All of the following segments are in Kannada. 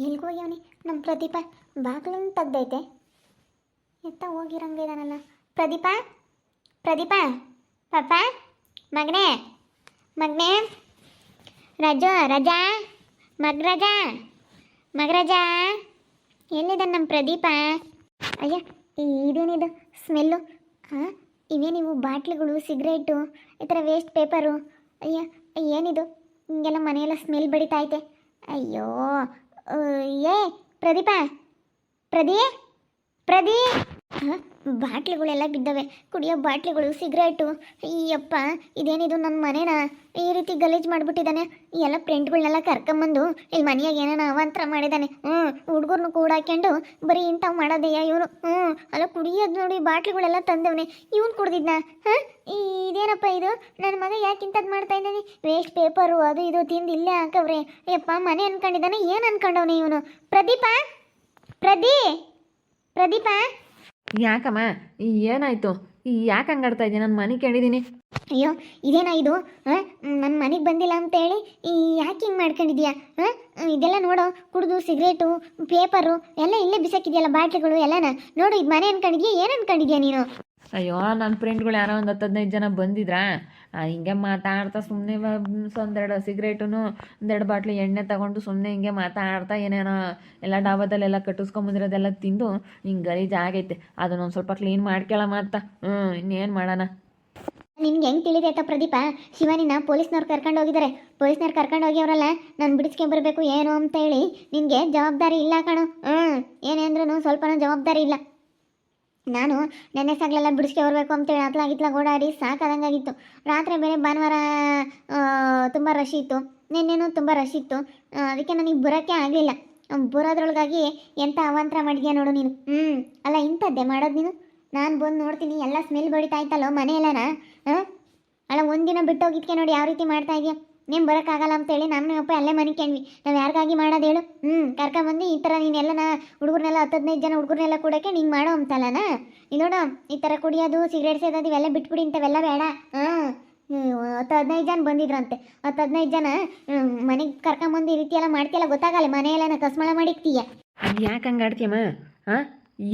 ಎಲ್ಗೆ ಯೋನಿ ನಮ್ಮ ಪ್ರದೀಪ ಬಾಗಿಲನ್ನು ತೆಗ್ದೈತೆ. ಎತ್ತ ಹೋಗಿರಂಗೆ ಇದಾನಲ್ಲ. ಪ್ರದೀಪ? ಪ್ರದೀಪ? ಪಾಪ ಮಗನೇ? ಮಗನೇ? ರಜೋ, ರಜಾ? ಮಗ್ರಜ ಮಗರಜ ಎಲ್ಲಿದೆ ನಮ್ಮ ಪ್ರದೀಪ? ಅಯ್ಯ ಇದೇನಿದು ಸ್ಮೆಲ್ಲು? ಹಾಂ ಇವೇನಿವು ಬಾಟ್ಲಿಗಳು, ಸಿಗರೇಟು, ಈ ಥರ ವೇಸ್ಟ್ ಪೇಪರು? ಅಯ್ಯ, ಏನಿದು? ಹಿಂಗೆಲ್ಲ ಮನೆಯೆಲ್ಲ ಸ್ಮೆಲ್ ಬಡಿತಾ ಐತೆ. ಅಯ್ಯೋ ಏ ಪ್ರದೀಪ ಪ್ರದೀ ಪ್ರದೀ. ಹಾಂ ಬಾಟ್ಲಿಗಳೆಲ್ಲ ಬಿದ್ದವೆ. ಕುಡಿಯೋ ಬಾಟ್ಲಿಗಳು, ಸಿಗರೇಟು. ಅಯ್ಯಪ್ಪ ಇದೇನಿದು ನನ್ನ ಮನೇನ? ಈ ರೀತಿ ಗಲೀಜು ಮಾಡಿಬಿಟ್ಟಿದ್ದಾನೆ. ಎಲ್ಲ ಫ್ರೆಂಡ್ಗಳನ್ನೆಲ್ಲ ಕರ್ಕೊಂಬಂದು ಇಲ್ಲಿ ಮನೆಯಾಗ ಏನೇನೋ ಅವಾಂತರ ಮಾಡಿದ್ದಾನೆ. ಹ್ಞೂ, ಹುಡುಗರ್ನು ಕೂಡ ಹಾಕ್ಯಂಡು ಬರೀ ಇಂಥವು ಮಾಡೋದಯ್ಯ ಇವನು? ಹ್ಞೂ, ಅಲ್ಲ ಕುಡಿಯೋದು ನೋಡಿ ಬಾಟ್ಲಿಗಳೆಲ್ಲ ತಂದವನೆ. ಇವನು ಕುಡ್ದಿದ್ನ? ಹಾಂ? ಇದೇನಪ್ಪ ಇದು? ನನ್ನ ಮಗ ಯಾಕೆ ಇಂಥದ್ದು ಮಾಡ್ತಾ ಇದ್ದಾನೆ? ವೇಸ್ಟ್ ಪೇಪರು, ಅದು ಇದು ತಿಂದು ಇಲ್ಲೇ ಹಾಕವ್ರೆ. ಅಯ್ಯಪ್ಪ ಮನೆ ಅನ್ಕೊಂಡಿದ್ದಾನೆ, ಏನು ಅನ್ಕೊಂಡವನೆ ಇವನು? ಪ್ರದೀಪ? ಪ್ರದೀ? ಪ್ರದೀಪ? ಯಾಕಮ್ಮ? ಏನಾಯ್ತು? ಯಾಕೆ ಹಂಗಾಡ್ತಾ ಇದೆಯಾ? ನನ್ನ ಮನೆ ಕೇಳಿದ್ದೀನಿ ಅಯ್ಯೋ, ಇದೇನಾ ಇದು? ನನ್ನ ಮನೆಗೆ ಬಂದಿಲ್ಲ ಅಂತ ಹೇಳಿ ಯಾಕೆ ಹಿಂಗೆ ಮಾಡ್ಕೊಂಡಿದ್ಯಾ? ಇದೆಲ್ಲ ನೋಡು, ಕುಡಿದು, ಸಿಗರೇಟು, ಪೇಪರು ಎಲ್ಲ ಇಲ್ಲೇ ಬಿಸಾಕಿದೆಯಲ್ಲ, ಬಾಟ್ಲಿಗಳು ಎಲ್ಲನ? ನೋಡು, ಇದು ಮನೆ ಅನ್ಕೊಂಡಿದ್ಯಾ? ಏನು ಅನ್ಕೊಂಡಿದ್ಯಾ ನೀನು? ಅಯ್ಯೋ ನನ್ನ ಫ್ರೆಂಡ್ಗಳು ಯಾರೋ ಒಂದು ಹತ್ತು ಹದಿನೈದು ಜನ ಬಂದಿದ್ರಾ. ಹಿಂಗೆ ಮಾತಾಡ್ತಾ ಸುಮ್ಮನೆ ಒಂದೆರಡು ಸಿಗರೇಟುನು ಒಂದೆರಡು ಬಾಟ್ಲು ಎಣ್ಣೆ ತಗೊಂಡು ಸುಮ್ಮನೆ ಹಿಂಗೆ ಮಾತಾಡ್ತಾ ಏನೇನೋ ಎಲ್ಲ ಡಾಬಾದಲ್ಲೆಲ್ಲ ಕಟ್ಟಿಸ್ಕೊಂಬಂದಿರೋದೆಲ್ಲ ತಿಂದು ಹಿಂಗೆ ಗಲೀಜು ಆಗೈತೆ. ಅದನ್ನೊಂದು ಸ್ವಲ್ಪ ಕ್ಲೀನ್ ಮಾಡ್ಕೊಳ ಮಾತ ಹ್ಞೂ ಇನ್ನೇನು ಮಾಡೋಣ. ನಿನ್ಗೆ ಹೆಂಗೆ ತಿಳಿದೈತ ಪ್ರದೀಪ? ಶಿವನಿನ ಪೊಲೀಸ್ನವ್ರು ಕರ್ಕೊಂಡು ಹೋಗಿದ್ದಾರೆ ಪೊಲೀಸ್ನವ್ರು ಕರ್ಕೊಂಡು ಹೋಗಿವರಲ್ಲ, ನಾನು ಬಿಡಿಸ್ಕೊಂಬರ್ಬೇಕು ಏನು ಅಂತ ಹೇಳಿ ನಿನಗೆ ಜವಾಬ್ದಾರಿ ಇಲ್ಲ ಕಣು. ಹ್ಞೂ ಏನೇ ಅಂದ್ರೂ ಸ್ವಲ್ಪನೂ ಜವಾಬ್ದಾರಿ ಇಲ್ಲ. ನಾನು ನೆನ್ನೆ ಸಾಗಲೆಲ್ಲ ಬಿಡಿಸ್ಕೆ ಬರಬೇಕು ಅಂತೇಳಿ ಅತ್ಲಾಗಿತ್ಲಾಗ ಓಡಾಡಿ ಸಾಕಾದಂಗಾಗಿತ್ತು. ರಾತ್ರಿ ಬೇರೆ ಭಾನುವಾರ ತುಂಬ ರಶ್ ಇತ್ತು. ನಿನ್ನೆನೂ ತುಂಬ ರಶ್ ಇತ್ತು. ಅದಕ್ಕೆ ನನಗೆ ಬರೋಕ್ಕೆ ಆಗಲಿಲ್ಲ. ಬರೋದ್ರೊಳಗಾಗಿ ಎಂಥ ಅವಾಂತರ ಮಾಡಿದ್ಯಾ ನೋಡು ನೀನು. ಹ್ಞೂ ಅಲ್ಲ ಇಂಥದ್ದೇ ಮಾಡೋದು ನೀನು? ನಾನು ಬಂದು ನೋಡ್ತೀನಿ, ಎಲ್ಲ ಸ್ಮೆಲ್ ಬಡಿತಾ ಇತ್ತಲ್ಲೋ ಹಾಂ? ಅಲ್ಲ ಒಂದಿನ ಬಿಟ್ಟೋಗಿದ್ಕೆ ನೋಡಿ ಯಾವ ರೀತಿ ಮಾಡ್ತಾ ಇದೆಯಾ? ನೀನು ಬರೋಕ್ಕಾಗಲ್ಲ ಅಂತೇಳಿ ನಾನು ಅಪ್ಪ ಅಲ್ಲೇ ಮನೆ ಕೇಳ್ವಿ ನಾವು ಯಾರಿಗಾಗಿ ಮಾಡೋದು ಹೇಳು? ಹ್ಞೂ ಕರ್ಕೊಂಬಂದು ಈ ಥರ ನೀನೆಲ್ಲನ ಹುಡುಗರ್ನೆಲ್ಲ ಹತ್ತು ಹದಿನೈದು ಜನ ಹುಡುಗರ್ನೆಲ್ಲ ಕೊಡೋಕ್ಕೆ ನೀನು ಮಾಡೋ ಅಂತಲ್ಲನ ಇಲ್ಲಿ ನೋಡು, ಈ ಥರ ಕುಡಿಯೋದು ಸಿಗರೇಟ್ ಸೇದೋದು ಇವೆಲ್ಲ ಬಿಟ್ಬಿಡಿ ಇಂಥವೆಲ್ಲ ಬೇಡ. ಹಾಂ ಹತ್ತು ಹದಿನೈದು ಜನ ಬಂದಿದ್ರಂತೆ. ಹತ್ತು ಹದಿನೈದು ಜನ ಮನೆಗೆ ಕರ್ಕೊಂಬಂದು ಈ ರೀತಿ ಎಲ್ಲ ಮಾಡ್ತೀಯಲ್ಲ ಗೊತ್ತಾಗಲ್ಲ, ಮನೆಯೆಲ್ಲ ಕಸ್ಮಳ ಮಾಡಿಕ್ತೀಯ. ಯಾಕೆ ಹಂಗೆ ಆಡ್ತೀಯಮ್ಮ? ಹಾಂ,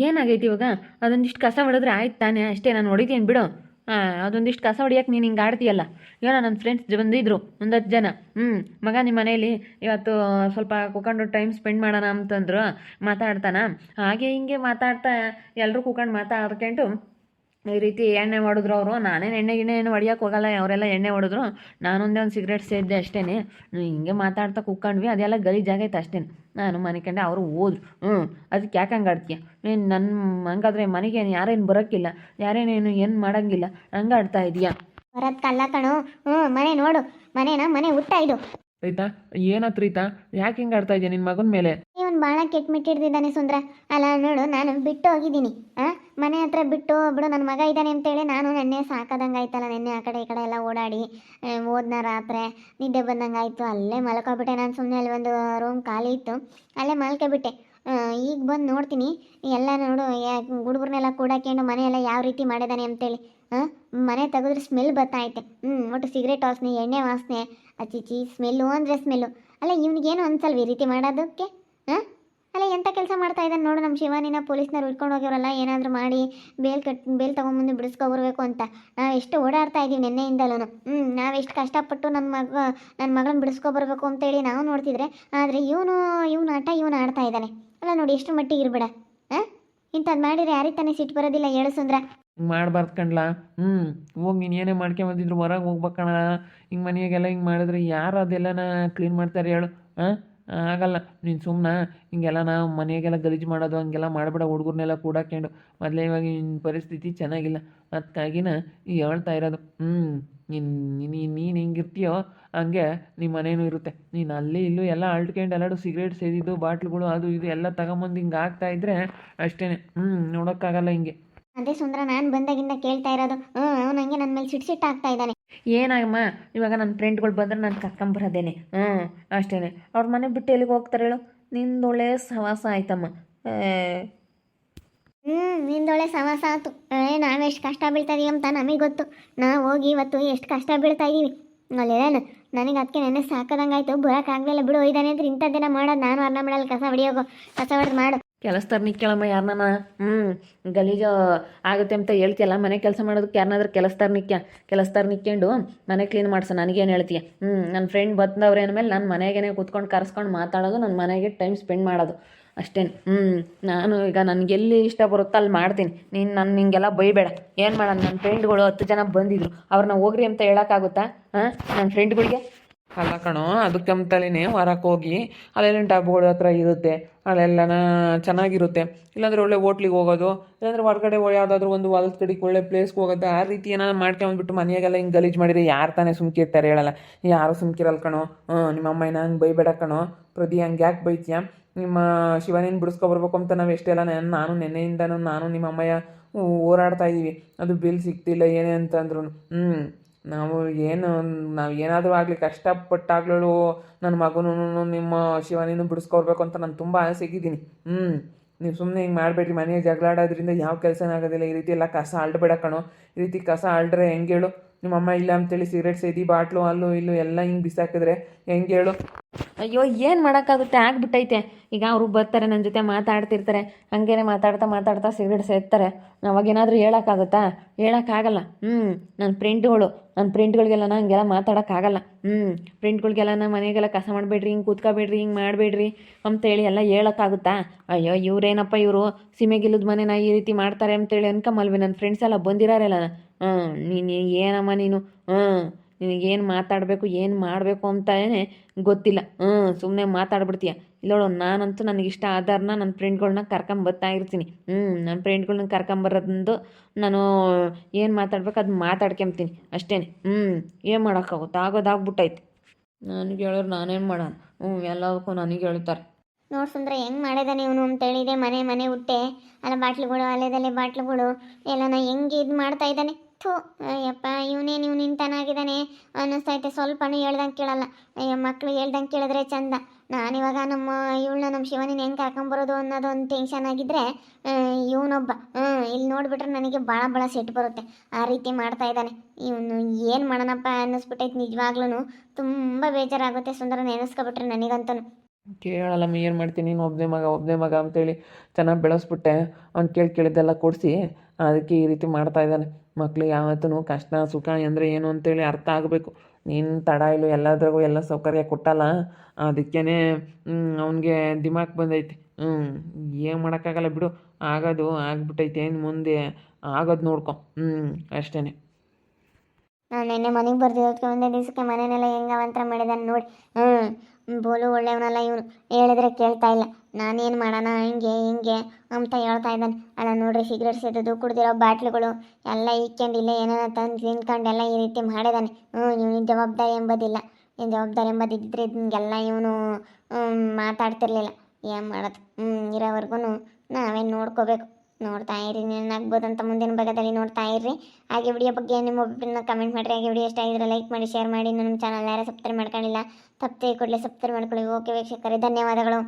ಏನಾಗೈತಿ ಇವಾಗ? ಅದೊಂದಿಷ್ಟು ಕಸ ಹೊಡೆದ್ರೆ ಆಯ್ತು ತಾನೇ? ಅಷ್ಟೇ, ನಾನು ಹೊಡಿತೀನಿ ಬಿಡು. ಹಾಂ, ಅದೊಂದಿಷ್ಟು ಕಸ ಹೊಡಿಯಕ್ಕೆ ನೀನು ಹಿಂಗೆ ಆಡ್ತೀಯಲ್ಲ? ಏನೋ ನನ್ನ ಫ್ರೆಂಡ್ಸ್ ಬಂದಿದ್ರು, ಒಂದು ಹತ್ತು ಜನ. ಹ್ಞೂ ಮಗ ನಿಮ್ಮ ಮನೇಲಿ ಇವತ್ತು ಸ್ವಲ್ಪ ಕುಕೊಂಡು ಟೈಮ್ ಸ್ಪೆಂಡ್ ಮಾಡೋಣ ಅಂತಂದ್ರು, ಮಾತಾಡ್ತಾನ. ಹಾಗೆ ಹಿಂಗೆ ಮಾತಾಡ್ತಾ ಎಲ್ಲರೂ ಕೂತ್ಕೊಂಡು ಮಾತಾಡ್ಕೊಂಡು ಈ ರೀತಿ ಎಣ್ಣೆ ಹೊಡೆದ್ರು ಅವರು. ನಾನೇನು ಎಣ್ಣೆ ಗಿಣ್ಣೆ ಏನು ಹೊಡಿಯೋಕೆ ಹೋಗಲ್ಲ ಅವರೆಲ್ಲ ಎಣ್ಣೆ ಹೊಡೆದ್ರು ನಾನೊಂದೇ ಒಂದು ಸಿಗರೇಟ್ ಸೇದ್ದೆ ಅಷ್ಟೇ ಹಿಂಗೆ ಮಾತಾಡ್ತಾ ಕೂತ್ಕೊಂಡ್ವಿ ಅದೆಲ್ಲ ಗಲೀಜಾಗೈತೆ ಅಷ್ಟೇ. ನಾನು ಮನೆ ಕಂಡೆ ಅವರು ಹೋದ್ರು ಹ್ಞೂ ಅದಕ್ಕೆ ಯಾಕೆ ಹಂಗೆ ಆಡ್ತೀಯ? ನೀನು ನನ್ನ ಹಂಗಾದ್ರೆ ಮನೆಗೆ ಯಾರೇನು ಬರೋಕ್ಕಿಲ್ಲ ಯಾರೇನೇನು ಏನು ಮಾಡೋಂಗಿಲ್ಲ ಹಂಗೆ ಆಡ್ತಾ ಇದೀಯಾ? ಬರೋದ್ ಕಲ್ಲ ಕಣು ಹ್ಞೂ ಮನೆ ನೋಡು. ಮನೆನ? ಮನೆ ಹುಟ್ಟ ಇದು. ರೈತಾ ಏನಾತ್ ರೀತಾ? ಯಾಕೆ ಹಿಂಗೆ ಆಡ್ತಾ ಇದೆಯಾ ನಿನ್ನ ಮಗನ ಮೇಲೆ? ಇವನು ಭಾಳ ಕೆಟ್ಟ ಮಿಟ್ಟಿಡ್ದಿದ್ದಾನೆ ಸುಂದ್ರ. ಅಲ್ಲ ನೋಡು ನಾನು ಬಿಟ್ಟು ಹೋಗಿದ್ದೀನಿ. ಆ? ಮನೆ ಹತ್ರ ಬಿಟ್ಟು, ಬಿಡು ನನ್ನ ಮಗ ಇದ್ದಾನೆ ಅಂತೇಳಿ ನಾನು ನೆನ್ನೆ ಸಾಕಾದಂಗೆ ಆಯ್ತಲ್ಲ ನೆನ್ನೆ ಆ ಕಡೆ ಈ ಕಡೆ ಎಲ್ಲ ಓಡಾಡಿ ಓದ್ನ ರಾತ್ರೆ ನಿದ್ದೆ ಬಂದಂಗೆ ಆಯಿತು ಅಲ್ಲೇ ಮಲ್ಕೊಬಿಟ್ಟೆ ನಾನು ಸುಮ್ಮನೆ ಅಲ್ಲಿ ಒಂದು ರೂಮ್ ಖಾಲಿ ಇತ್ತು, ಅಲ್ಲೇ ಮಲ್ಕೊಬಿಟ್ಟೆ. ಈಗ ಬಂದು ನೋಡ್ತೀನಿ, ಎಲ್ಲ ನೋಡು ಹುಡುಗರನ್ನೆಲ್ಲ ಕೂಡಾಕೊಂಡು ಮನೆಯೆಲ್ಲ ಯಾವ ರೀತಿ ಮಾಡಿದಾನೆ ಅಂತೇಳಿ. ಹಾಂ ಮನೆ ತೆಗೆದ್ರೆ ಸ್ಮೆಲ್ ಬರ್ತೈತೆ ಹ್ಞೂ ಒಟ್ಟು ಸಿಗರೇಟ್ ವಾಸನೆ, ಎಣ್ಣೆ ವಾಸನೆ ಅಚ್ಚಿಚಿ ಸ್ಮೆಲ್ಲು ಅಂದರೆ ಸ್ಮೆಲ್ಲು ಅಲ್ಲ, ಇವ್ನಿಗೇನು ಅನ್ಸಲ್ವ ಈ ರೀತಿ ಮಾಡೋದಕ್ಕೆ? ಹಾಂ ಅಲ್ಲ ಎಂಥ ಕೆಲಸ ಮಾಡ್ತಾ ಇದ್ದಾನೆ ನೋಡು ನಮ್ಮ ಶಿವಾನಿನ ಪೊಲೀಸ್ನವ್ರು ಹಿಡ್ಕೊಂಡು ಹೋಗ್ಯವರಲ್ಲ ಏನಾದರೂ ಮಾಡಿ ಬೇಲ್ ಕಟ್, ಬೇಲ್ ತೊಗೊಂಬಂದು ಬಿಡಿಸ್ಕೊಬರ್ಬೇಕು ಅಂತ. ನಾವು ಎಷ್ಟು ಓಡಾಡ್ತಾ ಇದ್ದೀವಿ ನಿನ್ನೆಯಿಂದಲೂ ಹ್ಞೂ ನಾವೆಷ್ಟು ಕಷ್ಟಪಟ್ಟು ನನ್ನ ಮಗ ನನ್ನ ಮಗಳನ್ನ ಬಿಡಿಸ್ಕೊಬರ್ಬೇಕು ಅಂತೇಳಿ ನಾವು ನೋಡ್ತಿದ್ರೆ, ಆದರೆ ಇವನು ಇವನು ಆಟ ಇವನು ಆಡ್ತಾ ಇದ್ದಾನೆ. ಅಲ್ಲ ನೋಡಿ, ಎಷ್ಟು ಮಟ್ಟಿಗೆ ಇರ್ಬೇಡ. ಹಾಂ? ಇಂಥದ್ದು ಮಾಡಿದ್ರೆ ಯಾರಿಗೆ ತಾನೇ ಸಿಟ್ಟು ಬರೋದಿಲ್ಲ ಹೇಳು ಸುಂದ್ರ. ಹಿಂಗೆ ಮಾಡಬಾರ್ದು ಕಣ್ಲಾ? ಹ್ಞೂ ಹೋಗಿ ನೀನು ಏನೇ ಮಾಡ್ಕೊಂಬಂದಿದ್ರು ಹೊರಗೆ ಹೋಗ್ಬೇಕಣ್ಣ ಹಿಂಗೆ ಮನೆಯಾಗೆಲ್ಲ ಹಿಂಗೆ ಮಾಡಿದ್ರೆ ಯಾರು ಅದೆಲ್ಲನ ಕ್ಲೀನ್ ಮಾಡ್ತಾರೆ ಹೇಳು, ಹಾಂ? ಆಗಲ್ಲ. ನೀನು ಸುಮ್ಮನೆ ಹಿಂಗೆಲ್ಲ ನಾವು ಮನೆಗೆಲ್ಲ ಗಲೀಜು ಮಾಡೋದು, ಹಂಗೆಲ್ಲ ಮಾಡಬೇಡ. ಹುಡುಗರ್ನೆಲ್ಲ ಕೂಡಾಕೊಂಡು ಮೊದಲೇ ಇವಾಗ ನಿನ್ನ ಪರಿಸ್ಥಿತಿ ಚೆನ್ನಾಗಿಲ್ಲ. ಅದಕ್ಕಾಗಿನ ಈ ಹೇಳ್ತಾ ಇರೋದು ಹ್ಞೂ ನೀನು ನೀನು ನೀನು ಹಿಂಗಿರ್ತೀಯೋ ಹಂಗೆ ನಿಮ್ಮ ಮನೇನೂ ಇರುತ್ತೆ. ನೀನು ಅಲ್ಲಿ ಇಲ್ಲೂ ಎಲ್ಲ ಅಳ್ಕೊಂಡು ಎಲ್ಲರೂ ಸಿಗರೇಟ್ ಸೇದಿದ್ದು, ಬಾಟ್ಲುಗಳು ಅದು ಇದು ಎಲ್ಲ ತಗೊಂಬಂದು ಹಿಂಗೆ ಆಗ್ತಾ ಇದ್ರೆ ಅಷ್ಟೇ ಹ್ಞೂ ನೋಡೋಕ್ಕಾಗಲ್ಲ ಹಿಂಗೆ. ಅದೇ ಸುಂದರ, ನಾನು ಬಂದಾಗಿಂದ ಕೇಳ್ತಾ ಇರೋದು. ಹ್ಞೂ ಅವನು ಹಂಗೆ ನನ್ನ ಮೇಲೆ ಸಿಟ್ಟು ಸಿಟ್ಟು ಆಗ್ತಾ ಇದ್ದಾನೆ. ಏನಮ್ಮ ಇವಾಗ ನನ್ನ ಫ್ರೆಂಡ್ಗಳು ಬಂದ್ರೆ ನಾನು ಕರ್ಕೊಂಬರೋದೇನೆ. ಹ್ಞೂ ಅಷ್ಟೇ ಅವ್ರ ಮನೆ ಬಿಟ್ಟು ಎಲ್ಲಿಗೆ ಹೋಗ್ತಾರೆ ಹೇಳು? ನಿಂದೊಳ್ಳೆ ಸವಾಸ ಆಯ್ತಮ್ಮ. ಹ್ಞೂ ನಿಂದೊಳ್ಳೆ ಸವಾಸ ಆಯ್ತು. ಏ, ನಾವೆಷ್ಟು ಕಷ್ಟ ಬೀಳ್ತಾ ಇದೀವಿ ಅಂತ ನಮಗೆ ಗೊತ್ತು. ನಾವು ಹೋಗಿ ಇವತ್ತು ಎಷ್ಟು ಕಷ್ಟ ಬೀಳ್ತಾ ಇದ್ದೀವಿ ಅಲ್ಲೇನು ನನಗೆ ಅದಕ್ಕೆ ನೆನೆ ಸಾಕದಂಗಾಯ್ತು. ಬರೋಕ್ಕಾಗಲಿಲ್ಲ ಬಿಡು. ಒಯ್ದಾನೆ ಅಂದ್ರೆ ಇಂಥದ್ದೇನ ಮಾಡೋದು ನಾನು ಅರ್ಣ ಮಾಡಲ್ಲ ಕಸ ಹೊಡಿಯೋಗು ಕಸ ಹೊಡೆದು ಮಾಡು. ಕೆಲಸದಾರ ಕೇಳಮ್ಮ ಯಾರನ್ನ ಹ್ಞೂ ಗಲೀಜು ಆಗುತ್ತೆ ಅಂತ ಹೇಳ್ತಿಯಲ್ಲ, ಮನೆ ಕೆಲಸ ಮಾಡೋದಕ್ಕೆ ಯಾರನ್ನಾದ್ರೂ ಕೆಲಸದಾರ ನಿಕ್ಕ ಕೆಲಸದಾರ ನಿಕ್ಕೊಂಡು ಮನೆ ಕ್ಲೀನ್ ಮಾಡ್ಸ, ನನಗೇನು ಹೇಳ್ತೀಯ? ಹ್ಞೂ ನನ್ನ ಫ್ರೆಂಡ್ ಬಂದವ್ರೆ ಮೇಲೆ ನಾನು ಮನೆಗೇನೆ ಕೂತ್ಕೊಂಡು ಕರೆಸ್ಕೊಂಡು ಮಾತಾಡೋದು ನನ್ನ ಮನೆಗೆ ಟೈಮ್ ಸ್ಪೆಂಡ್ ಮಾಡೋದು ಅಷ್ಟೇ ಹ್ಞೂ ನಾನು ಈಗ ನನಗೆಲ್ಲಿ ಇಷ್ಟ ಬರುತ್ತೋ ಅಲ್ಲಿ ಮಾಡ್ತೀನಿ. ನೀನು ನಾನು ನಿಂಗೆಲ್ಲ ಬೈಬೇಡ. ಏನು ಮಾಡೋಣ ನನ್ನ ಫ್ರೆಂಡ್ಗಳು ಹತ್ತು ಜನ ಬಂದಿದ್ರು. ಅವ್ರನ್ನ ಹೋಗ್ರಿ ಅಂತ ಹೇಳೋಕ್ಕಾಗುತ್ತಾ? ಹಾಂ ನನ್ನ ಫ್ರೆಂಡ್ಗಳಿಗೆ ಅಲ್ಲ ಕಣೋ, ಅದಕ್ಕೆ ಅಂತಲೇ ಹೊರಕ್ಕೆ ಹೋಗಿ ಅಲ್ಲೆಲ್ಲ ಡಬ್ಬಗಳ ಹತ್ರ ಇರುತ್ತೆ, ಅಲ್ಲೆಲ್ಲನ ಚೆನ್ನಾಗಿರುತ್ತೆ. ಇಲ್ಲಾಂದ್ರೆ ಒಳ್ಳೆ ಹೋಟ್ಲಿಗೆ ಹೋಗೋದು, ಇಲ್ಲಾಂದ್ರೆ ಹೊರಗಡೆ ಯಾವುದಾದ್ರೂ ಒಂದು ಹೊಲದ ಕಡೆಗೆ ಒಳ್ಳೆ ಪ್ಲೇಸ್ಗೆ ಹೋಗೋದು, ಆ ರೀತಿ ಏನಾದ್ರು ಮಾಡ್ಕೊಂಡ್ಬಿಟ್ಟು ಮನೆಯಾಗೆಲ್ಲ ಹಿಂಗೆ ಗಲೀಜು ಮಾಡಿದ್ರೆ ಯಾರು ತಾನೇ ಸುಮ್ಕಿರ್ತಾರೆ ಹೇಳಲ್ಲ. ಯಾರು ಸುಮ್ಕಿರಲ್ಲ ಕಣೋ ನಿಮ್ಮ ಅಮ್ಮನ ಹಂಗೆ ಬೈಬೇಡ ಕಣೋ ಪ್ರತಿ ಹಂಗೆ ಯಾಕೆ ಬೈತೀಯ? ನಿಮ್ಮ ಶಿವನೇನು ಬಿಡಿಸ್ಕೊಬರ್ಬೇಕು ಅಂತ ನಾವು ಎಷ್ಟೆಲ್ಲ ನಾನು ನಾನು ನೆನ್ನೆಯಿಂದನೂ, ನಾನು ನಿಮ್ಮ ಅಮ್ಮಯ್ಯ ಓಡಾಡ್ತಾ ಇದ್ದೀವಿ ಅದು ಬಿಲ್ ಸಿಗ್ತಿಲ್ಲ ಏನೇ ಅಂತಂದ್ರು ಹ್ಞೂ ನಾವು ಏನು ನಾವು ಏನಾದರೂ ಆಗಲಿ ಕಷ್ಟಪಟ್ಟಾಗ್ಲೂ ನನ್ನ ಮಗನೂ ನಿಮ್ಮ ಶಿವನೇನು ಬಿಡಿಸ್ಕೊಡ್ಬೇಕು ಅಂತ ನಾನು ತುಂಬ ಆಸೆಗಿದ್ದೀನಿ. ಹ್ಞೂ ನೀವು ಸುಮ್ಮನೆ ಹಿಂಗೆ ಮಾಡಬೇಡ್ರಿ ಮನೆಯ ಜಗಳಾಡೋದ್ರಿಂದ ಯಾವ ಕೆಲಸನೂ ಆಗೋದಿಲ್ಲ. ಈ ರೀತಿ ಎಲ್ಲ ಕಸ ಅಳ್ಬೇಡ ಕಣೋ. ಈ ರೀತಿ ಕಸ ಅಳ್ಡ್ರೆ ಹೆಂಗೆ ಹೇಳು? ನಿಮ್ಮಮ್ಮ ಇಲ್ಲ ಅಂತೇಳಿ ಸಿಗರೇಟ್ ಸೇದಿ, ಬಾಟ್ಲು ಅಲ್ಲೂ ಇಲ್ಲೂ ಎಲ್ಲ ಹಿಂಗೆ ಬಿಸಾಕಿದ್ರೆ ಹೆಂಗೆ ಹೇಳು? ಅಯ್ಯೋ, ಏನು ಮಾಡೋಕ್ಕಾಗುತ್ತೆ? ಆಗ್ಬಿಟ್ಟೈತೆ ಈಗ ಅವರು ಬರ್ತಾರೆ ನನ್ನ ಜೊತೆ ಮಾತಾಡ್ತಿರ್ತಾರೆ. ಹಂಗೇನೆ ಮಾತಾಡ್ತಾ ಮಾತಾಡ್ತಾ ಸಿಗರೇಟ್ ಸೇರ್ತಾರೆ. ಅವಾಗೇನಾದರೂ ಹೇಳೋಕ್ಕಾಗುತ್ತಾ? ಹೇಳೋಕ್ಕಾಗಲ್ಲ. ಹ್ಞೂ ನನ್ನ ಫ್ರೆಂಡ್ಗಳು ನನ್ನ ಫ್ರೆಂಡ್ಗಳಿಗೆಲ್ಲ ಹಂಗೆಲ್ಲ ಮಾತಾಡೋಕ್ಕಾಗಲ್ಲ. ಹ್ಞೂ ಫ್ರೆಂಡ್ಗಳಿಗೆಲ್ಲ ನಾನು ಮನೆಗೆಲ್ಲ ಕಸ ಮಾಡಬೇಡ್ರಿ, ಹಿಂಗೆ ಕೂತ್ಕೋಬೇಡ್ರಿ, ಹಿಂಗೆ ಮಾಡಬೇಡ್ರಿ ಅಂತೇಳಿ ಎಲ್ಲ ಹೇಳೋಕ್ಕಾಗುತ್ತಾ? ಅಯ್ಯೋ, ಇವರೇನಪ್ಪ ಇವರು? ಸಿಮೆಗಿಲ್ಲದ ಮನೆನ ಈ ರೀತಿ ಮಾಡ್ತಾರೆ ಅಂತೇಳಿ ಅನ್ಕೊಂಬಲ್ವಿ ನನ್ನ ಫ್ರೆಂಡ್ಸ್ ಎಲ್ಲ ಬಂದಿರಾರೆಲ್ಲ. ಹ್ಞೂ ನೀನು ಏನಮ್ಮ ನೀನು? ಹ್ಞೂ ನಿನಗೇನು ಮಾತಾಡಬೇಕು, ಏನು ಮಾಡಬೇಕು ಅಂತಲೇ ಗೊತ್ತಿಲ್ಲ. ಹ್ಞೂ ಸುಮ್ಮನೆ ಮಾತಾಡ್ಬಿಡ್ತೀಯ. ಇಲ್ಲೋಳು ನಾನಂತೂ ನನಗಿಷ್ಟ ಆಧಾರನ ನನ್ನ ಫ್ರೆಂಡ್ಗಳ್ನ ಕರ್ಕೊಂಬರ್ತಾ ಇರ್ತೀನಿ. ಹ್ಞೂ ನನ್ನ ಫ್ರೆಂಡ್ಗಳ್ನ ಕರ್ಕೊಂಬರೋದಂದು ನಾನು ಏನು ಮಾತಾಡ್ಬೇಕು ಅದು ಮಾತಾಡ್ಕೊಂತೀನಿ ಅಷ್ಟೇ ಹ್ಞೂ ಏನು ಮಾಡೋಕ್ಕಾಗುತ್ತೆ ಆಗೋದಾಗ್ಬಿಟ್ಟೈತೆ ನನಗೆ ಹೇಳೋರು ನಾನೇನು ಮಾಡೋಣ ಹ್ಞೂ ಎಲ್ಲದಕ್ಕೂ ನನಗೆ ಹೇಳ್ತಾರೆ. ನೋಡ್ ಸುಂದ್ರ, ಹೆಂಗ್ ಮಾಡಿದಾನೆ ಇವನು ಅಂತೇಳಿದೆ ಮನೆ ಮನೆ ಹುಟ್ಟೆ. ಅಲ್ಲ, ಬಾಟ್ಲುಗಳು ಅಲ್ಲೇದಲ್ಲೇ ಬಾಟ್ಲುಗಳು. ಎಲ್ಲನ ಹೆಂಗೆ ಇದು ಮಾಡ್ತಾ ಇದ್ದಾನೆ? ಥೂ, ಅಯ್ಯಪ್ಪ, ಇವನೇನು ಇವ್ನು ನಿಂತನಾಗಿದ್ದಾನೆ ಅನ್ನಿಸ್ತೈತೆ ಸ್ವಲ್ಪನೂ ಹೇಳ್ದಂಗೆ ಕೇಳಲ್ಲ. ಅಯ್ಯೋ, ಮಕ್ಳು ಹೇಳ್ದಂಗೆ ಕೇಳಿದ್ರೆ ಚಂದ. ನಾನಿವಾಗ ನಮ್ಮ, ಇವಳನ್ನ ನಮ್ಮ ಶಿವನಿನ ಹೆಂಗೆ ಅನ್ನೋದು ಒಂದು ಟೆನ್ಷನ್ ಆಗಿದ್ರೆ ಇವನೊಬ್ಬ ಇಲ್ಲಿ ನೋಡಿಬಿಟ್ರೆ ನನಗೆ ಭಾಳ ಭಾಳ ಸಿಟ್ಟು ಬರುತ್ತೆ. ಆ ರೀತಿ ಮಾಡ್ತಾ ಇದ್ದಾನೆ. ಇವನು ಏನು ಮಾಡೋಣಪ್ಪ ಅನ್ನಿಸ್ಬಿಟ್ಟೈತೆ ನಿಜವಾಗ್ಲೂ ತುಂಬ ಬೇಜಾರಾಗುತ್ತೆ ಸುಂದರ ನೆನೆಸ್ಕೊಬಿಟ್ರೆ ನನಗಂತೂ ಕೇಳಲ್ಲಮ್ಮ ಏನು ಮಾಡ್ತೀನಿ? ನೀನು ಒಬ್ಬನೇ ಮಗ ಒಬ್ಬನೇ ಮಗ ಅಂತೇಳಿ ಚೆನ್ನಾಗಿ ಬೆಳೆಸ್ಬಿಟ್ಟೆ. ಅವ್ನು ಕೇಳಿ ಕೇಳಿದ್ದೆಲ್ಲ ಕೊಡಿಸಿ. ಅದಕ್ಕೆ ಈ ರೀತಿ ಮಾಡ್ತಾ ಇದ್ದಾನೆ. ಮಕ್ಳಿಗೆ ಯಾವತ್ತೂ ಕಷ್ಟ, ಸುಖ ಅಂದರೆ ಏನು ಅಂತೇಳಿ ಅರ್ಥ ಆಗಬೇಕು. ನೀನು ತಡ, ಇಲ್ಲೋ ಎಲ್ಲದ್ರಾಗೂ ಎಲ್ಲ ಸೌಕರ್ಯ ಕೊಟ್ಟಲ್ಲ. ಅದಕ್ಕೇ ಅವನಿಗೆ ದಿಮಾಕ್ ಬಂದೈತಿ. ಹ್ಞೂ ಏನು ಮಾಡೋಕ್ಕಾಗಲ್ಲ ಬಿಡು. ಆಗೋದು, ಆಗ್ಬಿಟ್ಟೈತೆ. ಏನು ಮುಂದೆ ಆಗೋದು ನೋಡ್ಕೊ. ಹ್ಞೂ ಅಷ್ಟೇ ನಾನು ನಿನ್ನೆ ಮನೆಗೆ ಬರ್ದಿರೋದಕ್ಕೆ ಒಂದೇ ದಿವಸಕ್ಕೆ ಮನೆಯೆಲ್ಲ ಅವಂತರ ಮಾಡಿದಾನೆ ನೋಡಿ. ಹ್ಞೂ ಬೋಲು ಒಳ್ಳೆಯವನಲ್ಲ ಇವನು. ಹೇಳಿದ್ರೆ ಕೇಳ್ತಾ ಇಲ್ಲ. ನಾನೇನು ಮಾಡೋಣ, ಹಿಂಗೆ ಹಿಂಗೆ ಅಂತ ಹೇಳ್ತಾ ಇದ್ದಾನೆ. ಅಲ್ಲ ನೋಡ್ರಿ ಸಿಗರೇಟ್ ಸೇದೋದು ಕುಡ್ದಿರೋ ಬಾಟ್ಲುಗಳು ಎಲ್ಲ ಇಕ್ಕೊಂಡು ಇಲ್ಲೇ ಏನೇನೋ ತಂದು ತಿನ್ಕೊಂಡು ಎಲ್ಲ ಈ ರೀತಿ ಮಾಡಿದಾನೆ. ಹ್ಞೂ ಇವನಿಗೆ ಜವಾಬ್ದಾರಿ ಎಂಬುದಿಲ್ಲ. ಏನು ಜವಾಬ್ದಾರಿ ಎಂಬುದಿದ್ದರೆ ಹಿಂಗೆಲ್ಲ ಇವನು ಮಾತಾಡ್ತಿರ್ಲಿಲ್ಲ. ಏನು ಮಾಡೋದು? ಹ್ಞೂ ಇರೋವರೆಗೂ ನಾವೇನು ನೋಡ್ಕೋಬೇಕು. ನೋಡ್ತಾ ಇರಿ ಅಂತ ಮುಂದಿನ ಭಾಗದಲ್ಲಿ ನೋಡ್ತಾ ಇರ್ರಿ. ಹಾಗೆ ವಿಡಿಯೋ ಬಗ್ಗೆ ನಿಮ್ಮ ಒಬ್ಬರನ್ನ ಕಮೆಂಟ್ ಮಾಡಿರಿ. ಹಾಗೆ ವಿಡಿಯೋ ಇಷ್ಟ ಆಗಿದ್ರೆ ಲೈಕ್ ಮಾಡಿ ಶೇರ್ ಮಾಡಿ. ನಮ್ಮ ಚಾನಲ್ ಯಾರು ಸಬ್ಸ್ಕ್ರೈಬ್ ಮಾಡ್ಕೊಂಡಿಲ್ಲ, ತಪ್ಪದೆ ಕೂಡಲೇ ಸಬ್ಸ್ಕ್ರೈಬ್ ಮಾಡ್ಕೊಳ್ಳಿ. ಓಕೆ ವೀಕ್ಷಕರೇ, ಧನ್ಯವಾದಗಳು.